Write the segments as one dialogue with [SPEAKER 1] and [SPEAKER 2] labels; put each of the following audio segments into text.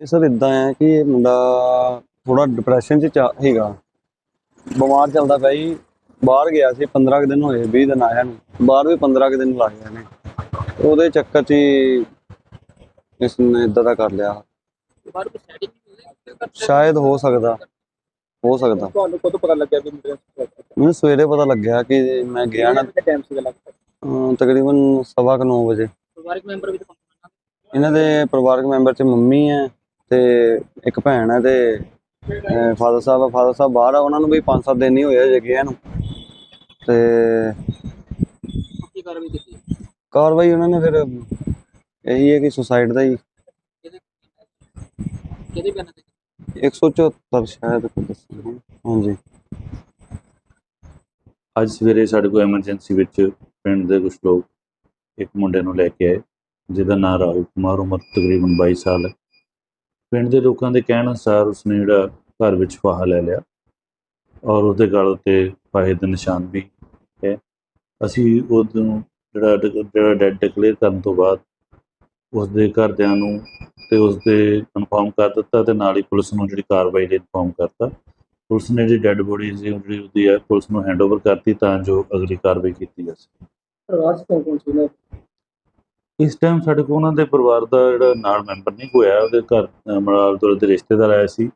[SPEAKER 1] ਇਹ ਸਰ ਇਦਾਂ ਹੈ ਕਿ ਇਹ ਮੁੰਡਾ ਥੋੜਾ ਡਿਪਰੈਸ਼ਨ ਚ ਹੈਗਾ ਬਿਮਾਰ ਚੱਲਦਾ ਪਿਆ ਜੀ। ਬਾਹਰ ਗਿਆ ਸੀ 15 ਕੁ ਦਿਨ ਹੋਏ 20 ਦਿਨ ਆਇਆ ਨੂੰ। ਬਾਹਰ ਵੀ 15 ਕੁ ਦਿਨ ਲੱਗ ਗਏ ਨੇ। ਉਹਦੇ ਚੱਕਰ 'ਚ ਇਸ ਨੇ ਇਦਾਂ ਦਾ ਕਰ ਲਿਆ। ਸ਼ਾਇਦ ਹੋ ਸਕਦਾ। ਹੋ ਸਕਦਾ।
[SPEAKER 2] ਤੁਹਾਨੂੰ ਕਦੋਂ ਪਤਾ ਲੱਗਿਆ ਵੀ ਮੇਰੇ
[SPEAKER 1] ਮੈਨੂੰ ਸਵੇਰੇ ਪਤਾ ਲੱਗਿਆ ਕਿ ਮੈਂ ਗਿਆ ਨਾ
[SPEAKER 2] ਟਾਈਮ ਸੀਗਾ ਲੱਗਦਾ?
[SPEAKER 1] ਅਮ ਤਕਰੀਬਨ ਸਵਾ ਕੁ ਨੌ ਵਜੇ।
[SPEAKER 2] ਪਰਿਵਾਰਕ ਮੈਂਬਰ ਵੀ
[SPEAKER 1] ਇਹਨਾਂ ਦੇ ਪਰਿਵਾਰਕ ਮੈਂਬਰ 'ਚ ਮੰਮੀ ਹੈ। ਤੇ ਇੱਕ ਭੈਣ ਹੈ ਤੇ ਫਾਦਰ ਸਾਹਿਬ ਫਾਦਰ ਸਾਹਿਬ ਬਾਹਰ ਆ ਉਹਨਾਂ ਨੂੰ ਵੀ 5-7 ਦਿਨ ਹੀ ਹੋਏ ਹਜੇ ਗਿਆ ਨੂੰ। ਤੇ
[SPEAKER 2] ਕੀ ਕਾਰਵਾਈ ਕੀਤੀ?
[SPEAKER 1] ਕਾਰਵਾਈ ਉਹਨਾਂ ਨੇ ਫਿਰ ਇਹੀ ਹੈ ਕਿ ਸੁਸਾਈਡ ਦਾ ਹੀ।
[SPEAKER 2] ਕਿਹਦੇ ਬਿਆਨਾਂ ਤੇ?
[SPEAKER 1] 174 ਸ਼ਾਇਦ ਕੁਝ ਦੱਸਣਾ ਹਾਂਜੀ।
[SPEAKER 3] ਅੱਜ ਸਵੇਰੇ ਸਾਡੇ ਕੋਲ ਐਮਰਜੈਂਸੀ ਵਿੱਚ ਪਿੰਡ ਦੇ ਕੁਝ ਲੋਕ ਇੱਕ ਮੁੰਡੇ ਨੂੰ ਲੈ ਕੇ ਆਏ ਜਿਹਦਾ ਨਾਮ ਰਾਹੁਲ ਕੁਮਾਰ ਉਮਰ ਤਕਰੀਬਨ 22 ਸਾਲ ਹੈ। ਪਿੰਡ ਦੇ ਲੋਕਾਂ ਦੇ ਕਹਿਣ ਅਨੁਸਾਰ ਉਸਨੇ ਜਿਹੜਾ ਘਰ ਵਿੱਚ ਫਾਹਾ ਲੈ ਲਿਆ ਔਰ ਉਹਦੇ ਗਲ ਉੱਤੇ ਫਾਹੇ ਦੇ ਨਿਸ਼ਾਨ ਵੀ ਹੈ। ਅਸੀਂ ਉਹਨੂੰ ਜਿਹੜਾ ਜਿਹੜਾ ਡੈਡ ਡਿਕਲੇਅਰ ਕਰਨ ਤੋਂ ਬਾਅਦ ਉਸਦੇ ਘਰਦਿਆਂ ਨੂੰ ਤੇ ਉਸਦੇ ਕਨਫਰਮ ਕਰ ਦਿੱਤਾ ਤੇ ਨਾਲ ਹੀ ਪੁਲਿਸ ਨੂੰ ਜਿਹੜੀ ਕਾਰਵਾਈ ਲਈ ਇਨਫੋਰਮ ਕਰਤਾ। ਪੁਲਿਸ ਨੇ ਜਿਹੜੀ ਡੈੱਡ ਬੋਡੀ ਸੀ ਉਹ ਜਿਹੜੀ ਉਹਦੀ ਹੈ, ਪੁਲਿਸ ਨੂੰ ਹੈਂਡਓਵਰ ਕਰਤੀ ਤਾਂ ਜੋ ਅਗਲੀ ਕਾਰਵਾਈ ਕੀਤੀ ਜਾ ਸਕੇ।
[SPEAKER 2] ਪਰਿਵਾਰ ਚ ਕੌਣ ਸੀ?
[SPEAKER 3] ਇਸ ਟਾਈਮ ਸਾਡੇ ਕੋਲ ਉਹਨਾਂ ਦੇ ਪਰਿਵਾਰ ਦਾ ਜਿਹੜਾ ਨਾਲ ਮੈਂਬਰ ਨਹੀਂ ਹੋਇਆ ਉਹਦੇ ਘਰ ਮਲਾਲ ਤੋਂ ਦੇ ਰਿਸ਼ਤੇਦਾਰ ਆਏ ਸੀ।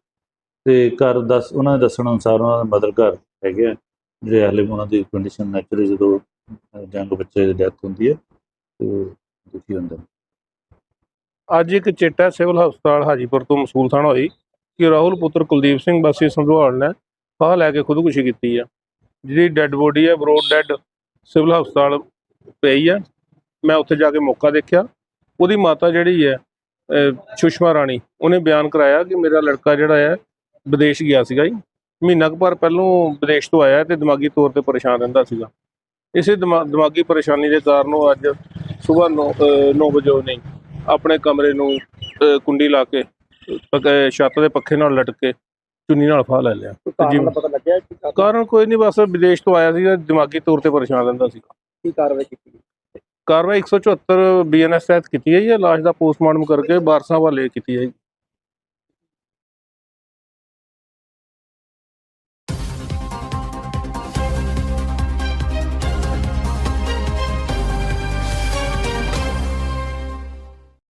[SPEAKER 3] ਤੇ ਘਰ ਦੱਸ ਉਹਨਾਂ ਦੇ ਦੱਸਣ ਅਨੁਸਾਰ ਉਹਨਾਂ ਦਾ ਮਦਰ ਘਰ ਹੈਗੇ ਆ, ਜਿਹੜੇ ਹਾਲੇ ਉਹਨਾਂ ਦੀ ਕੰਡੀਸ਼ਨ ਨੈਚੁਰਲੀ ਜਦੋਂ ਅਹ, ਜੰਗ ਬੱਚੇ ਦੀ ਡੈਥ ਹੁੰਦੀ ਹੈ ਤੇ ਦੁਖੀ ਹੁੰਦਾ
[SPEAKER 4] ਅੱਜ ਇੱਕ ਚਿੱਟਾ ਸਿਵਲ ਹਸਪਤਾਲ ਹਾਜੀਪੁਰ ਤੋਂ ਮਸੂਲ ਥਾਣਾ ਹੋਈ ਕਿ ਰਾਹੁਲ ਪੁੱਤਰ ਕੁਲਦੀਪ ਸਿੰਘ ਵਾਸੀ ਸੰਧਵਾਲ ਨੇ ਫਾਹ ਲੈ ਕੇ ਖੁਦਕੁਸ਼ੀ ਕੀਤੀ ਆ। ਜਿਹੜੀ ਡੈੱਡ ਬੋਡੀ ਹੈ ਬਰੋਡ ਡੈੱਡ ਸਿਵਲ ਹਸਪਤਾਲ ਪਈ ਆ ਮੈਂ ਉੱਥੇ ਜਾ ਕੇ ਮੌਕਾ ਦੇਖਿਆ। ਉਹਦੀ ਮਾਤਾ ਜਿਹੜੀ ਹੈ ਸੁਸ਼ਮਾ ਰਾਣੀ ਉਹਨੇ ਬਿਆਨ ਕਰਾਇਆ ਕਿ ਮੇਰਾ ਲੜਕਾ ਜਿਹੜਾ ਹੈ ਵਿਦੇਸ਼ ਗਿਆ ਸੀਗਾ ਜੀ। ਮਹੀਨਾ ਕੁ ਭਰ ਪਹਿਲੋਂ ਵਿਦੇਸ਼ ਤੋਂ ਆਇਆ ਤੇ ਦਿਮਾਗੀ ਤੌਰ ਤੇ ਪਰੇਸ਼ਾਨ ਰਹਿੰਦਾ ਸੀਗਾ। ਇਸੇ ਦਿਮਾ- ਦਿਮਾਗੀ ਪਰੇਸ਼ਾਨੀ ਦੇ ਕਾਰਨ ਉਹ ਅੱਜ ਸਵੇਰ 9 ਵਜੇ ਉਹਨੇ ਆਪਣੇ ਕਮਰੇ ਨੂੰ ਕੁੰਡੀ ਲਾ ਕੇ ਛੱਤ ਦੇ ਪੱਖੇ ਨਾਲ ਲਟਕ ਕੇ ਚੁੰਨੀ ਨਾਲ ਫਾਹ ਲੈ ਲਿਆ।
[SPEAKER 2] ਕਾਰਨ ਦਾ ਪਤਾ ਲੱਗਿਆ ਕਾਰਨ-
[SPEAKER 4] ਕੋਈ ਨਹੀਂ ਬਸ ਵਿਦੇਸ਼ ਤੋਂ ਆਇਆ ਸੀਗਾ ਦਿਮਾਗੀ ਤੌਰ ਤੇ ਪਰੇਸ਼ਾਨ ਰਹਿੰਦਾ ਸੀ
[SPEAKER 2] ਕੀ ਕਾਰਵਾਈ ਕੀਤੀ?
[SPEAKER 4] ਕਾਰਵਾਈ 174 ਬੀਐਨਐਸ ਤਹਿਤ ਕੀਤੀ ਹੈ ਜੀ ਲਾਸ਼ ਦਾ ਪੋਸਟਮਾਰਟਮ ਕਰਕੇ ਵਾਰਸਾਂ ਹਵਾਲੇ ਕੀਤੀ ਹੈ ਜੀ।